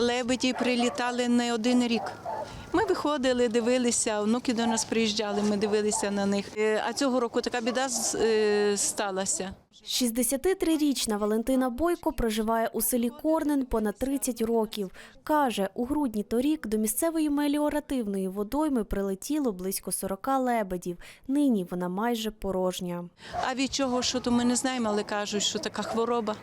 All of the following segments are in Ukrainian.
Лебеді прилітали не один рік. Ми виходили, дивилися, внуки до нас приїжджали, ми дивилися на них. Е, А цього року така біда е, сталася. 63-річна Валентина Бойко проживає у селі Корнен понад 30 років. Каже, у грудні торік до місцевої меліоративної водойми прилетіло близько 40 лебедів. Нині вона майже порожня. А від чого, що то ми не знаємо, але кажуть, що така хвороба,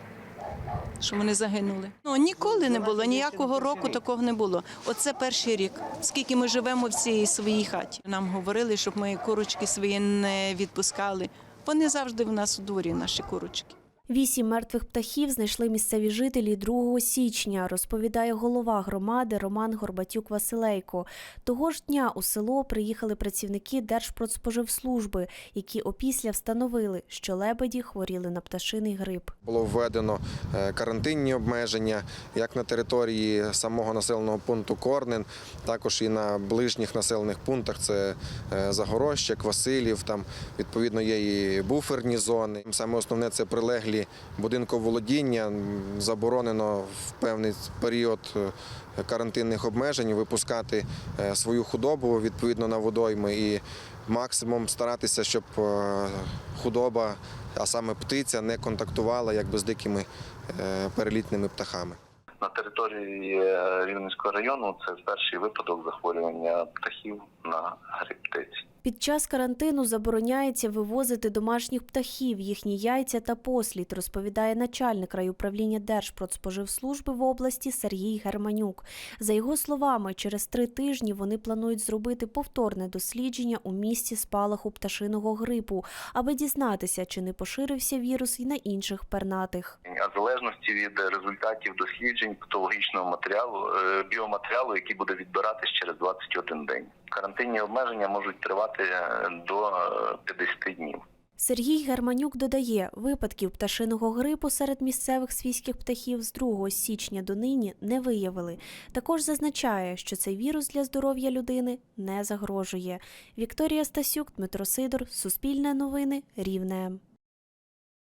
що вони загинули. Ну ніколи не було, ніякого року такого не було. Оце перший рік. Скільки ми живемо в цій своїй хаті. Нам говорили, щоб ми курочки свої не відпускали. Вони завжди в нас у дворі, наші курочки. Вісім мертвих птахів знайшли місцеві жителі 2 січня, розповідає голова громади Роман Горбатюк Василейко. Того ж дня у село приїхали працівники Держпродспоживслужби, які опісля встановили, що лебеді хворіли на пташиний грип. Було введено е, карантинні обмеження як на території самого населеного пункту Корнен, також і на ближніх населених пунктах. Це е, Загорощик, Василів. Там відповідно є і буферні зони. Саме основне це прилеглі будинковолодіння. Заборонено в певний період е, карантинних обмежень випускати е, свою худобу відповідно на водойми і максимум старатися, щоб е, худоба а саме птиця не контактувала якби з дикими перелітними птахами. На території Рівненського району це перший випадок захворювання птахів на грип птиці. Під час карантину забороняється вивозити домашніх птахів, їхні яйця та послід, розповідає начальник райуправління Держпродспоживслужби в області Сергій Германюк. За його словами, через три тижні вони планують зробити повторне дослідження у місці спалаху пташиного грипу, аби дізнатися, чи не поширився вірус і на інших пернатих. А залежності від результатів досліджень патологічного матеріалу, е, біоматеріалу, який буде відбиратись через 21 день. Карантинні обмеження можуть тривати е, до е, 50 днів. Сергій Германюк додає, випадків пташиного грипу серед місцевих свійських птахів з 2 січня до нині не виявили. Також зазначає, що цей вірус для здоров'я людини не загрожує. Вікторія Стасюк, Дмитро Сидор, Суспільне новини, Рівне.